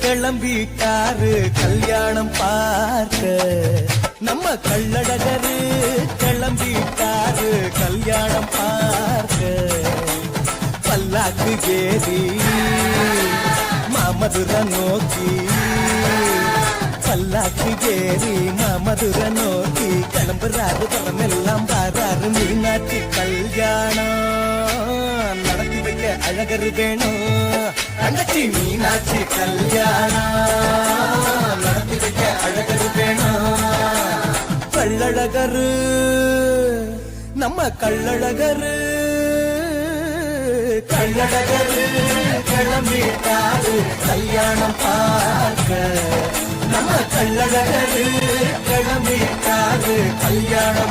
கிளம்பிட்டாரு கல்யாணம் பார்க்க. நம்ம கள்ளழகரு கிளம்பிட்டாரு கல்யாணம் பார்க்க. பல்லாக்கு ஏறி மாமதுர நோக்கி. பல்லாக்கு ஏறி மாமதுர நோக்கி. கிளம்புறாரு படமெல்லாம் பாராரு மீனாட்சி கல்யாணம். நடத்தி வைக்க அழகரு வேணும். தங்கச்சி மீனாட்சி கல்யாணம் நடத்தி வைக்க அழகர் வேணும் கள்ளழகரு நம்ம கள்ளழகரு கள்ளழகரு கிளம்பிட்டாரு கல்யாணம் பார்க்க. நம்ம கள்ளழகரு கிளம்பிட்டாரு கல்யாணம்